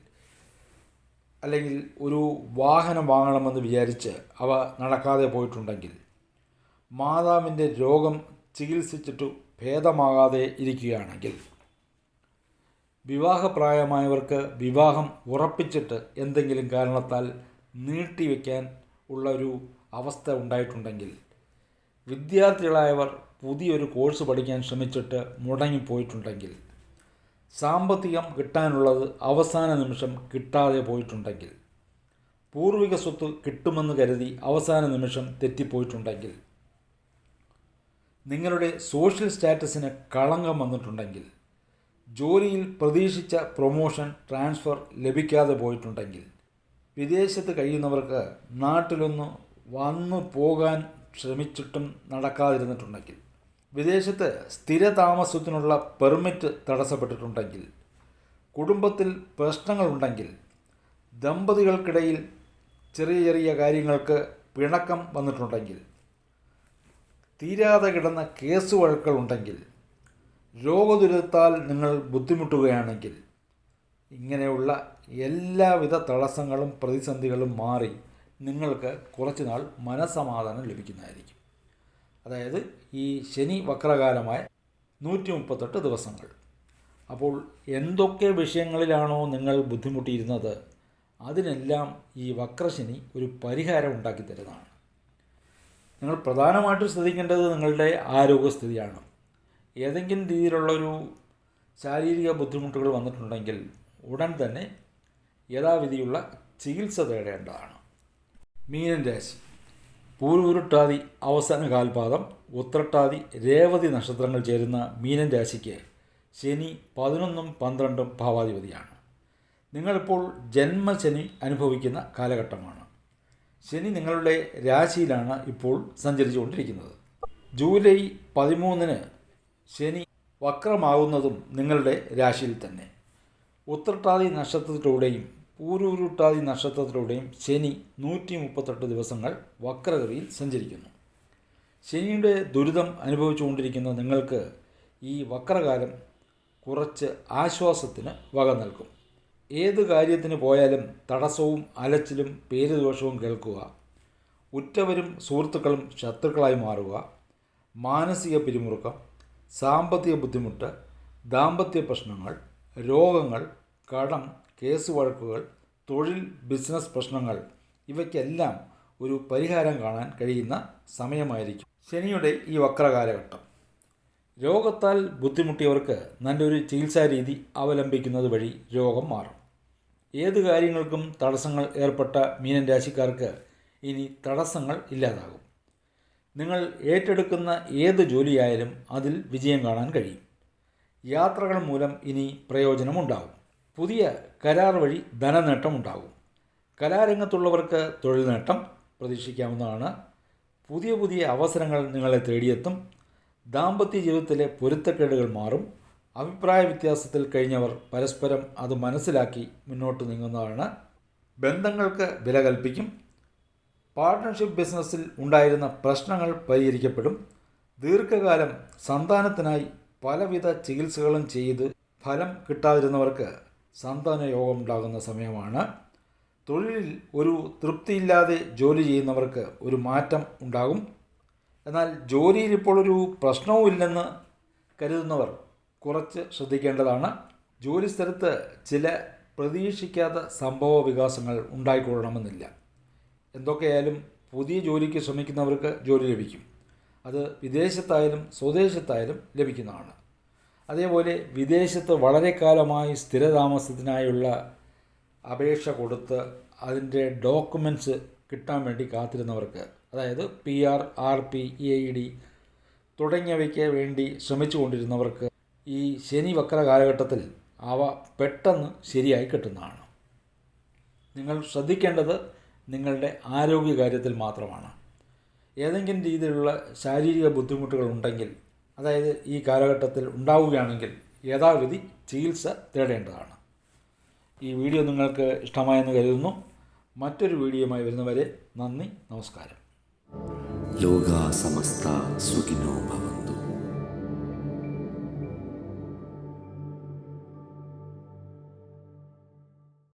അല്ലെങ്കിൽ ഒരു വാഹനം വാങ്ങണമെന്ന് വിചാരിച്ച് അവ നടക്കാതെ പോയിട്ടുണ്ടെങ്കിൽ മാതാവിന്റെ രോഗം ചികിത്സിച്ചിട്ട് ഭേദമാകാതെ ഇരിക്കുകയാണെങ്കിൽ വിവാഹപ്രായമായവർക്ക് വിവാഹം ഉറപ്പിച്ചിട്ട് എന്തെങ്കിലും കാരണത്താൽ നീട്ടിവെക്കാൻ ഉള്ള ഒരു അവസ്ഥ ഉണ്ടായിട്ടുണ്ടെങ്കിൽ വിദ്യാർത്ഥികളായവർ പുതിയൊരു കോഴ്സ് പഠിക്കാൻ ശ്രമിച്ചിട്ട് മുടങ്ങിപ്പോയിട്ടുണ്ടെങ്കിൽ സാമ്പത്തികം കിട്ടാനുള്ളത് അവസാന നിമിഷം കിട്ടാതെ പോയിട്ടുണ്ടെങ്കിൽ പൂർവിക സ്വത്ത് കിട്ടുമെന്ന് കരുതി അവസാന നിമിഷം തെറ്റിപ്പോയിട്ടുണ്ടെങ്കിൽ നിങ്ങളുടെ സോഷ്യൽ സ്റ്റാറ്റസിന് കളങ്കം വന്നിട്ടുണ്ടെങ്കിൽ ജോലിയിൽ പ്രതീക്ഷിച്ച പ്രൊമോഷൻ ട്രാൻസ്ഫർ ലഭിക്കാതെ പോയിട്ടുണ്ടെങ്കിൽ വിദേശത്ത് കഴിയുന്നവർക്ക് നാട്ടിലൊന്ന് വന്നു പോകാൻ ശ്രമിച്ചിട്ടും നടക്കാതിരുന്നിട്ടുണ്ടെങ്കിൽ വിദേശത്ത് സ്ഥിര താമസത്തിനുള്ള പെർമിറ്റ് തടസ്സപ്പെട്ടിട്ടുണ്ടെങ്കിൽ കുടുംബത്തിൽ പ്രശ്നങ്ങളുണ്ടെങ്കിൽ ദമ്പതികൾക്കിടയിൽ ചെറിയ ചെറിയ കാര്യങ്ങൾക്ക് പിണക്കം വന്നിട്ടുണ്ടെങ്കിൽ തീരാതെ കിടന്ന കേസ് വഴക്കുകളുണ്ടെങ്കിൽ രോഗദുരിതത്താൽ നിങ്ങൾ ബുദ്ധിമുട്ടുകയാണെങ്കിൽ ഇങ്ങനെയുള്ള എല്ലാവിധ തടസ്സങ്ങളും പ്രതിസന്ധികളും മാറി നിങ്ങൾക്ക് കുറച്ചുനാൾ മനസമാധാനം ലഭിക്കുന്നതായിരിക്കും. അതായത് ഈ ശനി വക്രകാലമായ നൂറ്റി മുപ്പത്തെട്ട് ദിവസങ്ങൾ. അപ്പോൾ എന്തൊക്കെ വിഷയങ്ങളിലാണോ നിങ്ങൾ ബുദ്ധിമുട്ടിയിരുന്നത് അതിനെല്ലാം ഈ വക്രശനി ഒരു പരിഹാരം ഉണ്ടാക്കി തരുന്നതാണ്. നിങ്ങൾ പ്രധാനമായിട്ടും ശ്രദ്ധിക്കേണ്ടത് നിങ്ങളുടെ ആരോഗ്യസ്ഥിതിയാണ്. ഏതെങ്കിലും രീതിയിലുള്ളൊരു ശാരീരിക ബുദ്ധിമുട്ടുകൾ വന്നിട്ടുണ്ടെങ്കിൽ ഉടൻ തന്നെ യഥാവിധിയുള്ള ചികിത്സ തേടേണ്ടതാണ്. മീനൻ രാശി. പൂർവുരുട്ടാതി അവസാന കാൽപാദം ഉത്രട്ടാതി രേവതി നക്ഷത്രങ്ങൾ ചേരുന്ന മീനൻ രാശിക്ക് ശനി പതിനൊന്നും പന്ത്രണ്ടും ഭാവാധിപതിയാണ്. നിങ്ങളിപ്പോൾ ജന്മശനി അനുഭവിക്കുന്ന കാലഘട്ടമാണ്. ശനി നിങ്ങളുടെ രാശിയിലാണ് ഇപ്പോൾ സഞ്ചരിച്ചുകൊണ്ടിരിക്കുന്നത്. ജൂലൈ പതിമൂന്നിന് ശനി വക്രമാകുന്നതും നിങ്ങളുടെ രാശിയിൽ തന്നെ. ഉത്രട്ടാതി നക്ഷത്രത്തിലൂടെയും പൂരൂരുട്ടാതി നക്ഷത്രത്തിലൂടെയും ശനി നൂറ്റി മുപ്പത്തെട്ട് ദിവസങ്ങൾ വക്രഗതിയിൽ സഞ്ചരിക്കുന്നു. ശനിയുടെ ദുരിതം അനുഭവിച്ചുകൊണ്ടിരിക്കുന്ന നിങ്ങൾക്ക് ഈ വക്രകാലം കുറച്ച് ആശ്വാസത്തിന് വക നൽകും. ഏത് കാര്യത്തിന് പോയാലും തടസ്സവും അലച്ചിലും പേരുദോഷവും കേൾക്കുക. ഉറ്റവരും സുഹൃത്തുക്കളും ശത്രുക്കളായി മാറുക. മാനസിക പിരിമുറുക്കം സാമ്പത്തിക ബുദ്ധിമുട്ട് ദാമ്പത്യ പ്രശ്നങ്ങൾ രോഗങ്ങൾ കടം കേസ് വഴക്കുകൾ തൊഴിൽ ബിസിനസ് പ്രശ്നങ്ങൾ ഇവയ്ക്കെല്ലാം ഒരു പരിഹാരം കാണാൻ കഴിയുന്ന സമയമായിരിക്കും. ശനിയുടെ ഈ വക്രകാലഘട്ടം രോഗത്താൽ ബുദ്ധിമുട്ടിയവർക്ക് നല്ലൊരു ചികിത്സാ രീതി അവലംബിക്കുന്നത് വഴി രോഗം മാറും. ഏത് കാര്യങ്ങൾക്കും തടസ്സങ്ങൾ ഏർപ്പെട്ട മീനൻ രാശിക്കാർക്ക് ഇനി തടസ്സങ്ങൾ ഇല്ലാതാകും. നിങ്ങൾ ഏറ്റെടുക്കുന്ന ഏത് ജോലിയായാലും അതിൽ വിജയം കാണാൻ കഴിയും. യാത്രകൾ മൂലം ഇനി പ്രയോജനമുണ്ടാകും പുതിയ കരാർ വഴി ധനനേട്ടമുണ്ടാകും കലാരംഗത്തുള്ളവർക്ക് തൊഴിൽ നേട്ടം പ്രതീക്ഷിക്കാവുന്നതാണ്. പുതിയ പുതിയ അവസരങ്ങൾ നിങ്ങളെ തേടിയെത്തും. ദാമ്പത്യ ജീവിതത്തിലെ പൊരുത്തക്കേടുകൾ മാറും. അഭിപ്രായ വ്യത്യാസത്തിൽ കഴിഞ്ഞവർ പരസ്പരം അത് മനസ്സിലാക്കി മുന്നോട്ട് നീങ്ങുന്നതാണ്. ബന്ധങ്ങൾക്ക് വില കൽപ്പിക്കും. പാർട്ട്ണർഷിപ്പ് ബിസിനസ്സിൽ ഉണ്ടായിരുന്ന പ്രശ്നങ്ങൾ പരിഹരിക്കപ്പെടും. ദീർഘകാലം സന്താനത്തിനായി പലവിധ ചികിത്സകളും ചെയ്ത് ഫലം കിട്ടാതിരുന്നവർക്ക് സന്താന യോഗം ഉണ്ടാകുന്ന സമയമാണ്. തൊഴിലിൽ ഒരു തൃപ്തിയില്ലാതെ ജോലി ചെയ്യുന്നവർക്ക് ഒരു മാറ്റം ഉണ്ടാകും. എന്നാൽ ജോലിയിൽ ഇപ്പോൾ ഒരു പ്രശ്നവും ഇല്ലെന്ന് കരുതുന്നവർ കുറച്ച് ശ്രദ്ധിക്കേണ്ടതാണ്. ജോലി സ്ഥലത്ത് ചില പ്രതീക്ഷിക്കാത്ത സംഭവ വികാസങ്ങൾ ഉണ്ടായിക്കൊള്ളണമെന്നില്ല. എന്തൊക്കെയായാലും പുതിയ ജോലിക്ക് ശ്രമിക്കുന്നവർക്ക് ജോലി ലഭിക്കും. അത് വിദേശത്തായാലും സ്വദേശത്തായാലും ലഭിക്കുന്നതാണ്. അതേപോലെ വിദേശത്ത് വളരെ കാലമായി സ്ഥിരതാമസത്തിനായുള്ള അപേക്ഷ കൊടുത്ത് അതിന്റെ ഡോക്യുമെന്റ്സ് കിട്ടാൻ വേണ്ടി കാത്തിരുന്നവർക്ക് അതായത് P R R P E D തുടങ്ങിയവയ്ക്ക് വേണ്ടി ശ്രമിച്ചു കൊണ്ടിരുന്നവർക്ക് ഈ ശനി വക്ര കാലഘട്ടത്തിൽ അവ പെട്ടെന്ന് ശരിയായി കിട്ടുന്നതാണ്. നിങ്ങൾ ശ്രദ്ധിക്കേണ്ടത് നിങ്ങളുടെ ആരോഗ്യകാര്യത്തിൽ മാത്രമാണ്. ഏതെങ്കിലും രീതിയിലുള്ള ശാരീരിക ബുദ്ധിമുട്ടുകൾ ഉണ്ടെങ്കിൽ അതായത് ഈ കാലഘട്ടത്തിൽ ഉണ്ടാവുകയാണെങ്കിൽ യഥാവിധി ചികിത്സ തേടേണ്ടതാണ്. ഈ വീഡിയോ നിങ്ങൾക്ക് ഇഷ്ടമായെന്ന് കരുതുന്നു. മറ്റൊരു വീഡിയോയുമായി വരുന്നവരെ നന്ദി നമസ്കാരം. ലോക സമസ്ത സുഖിനോ ഭവ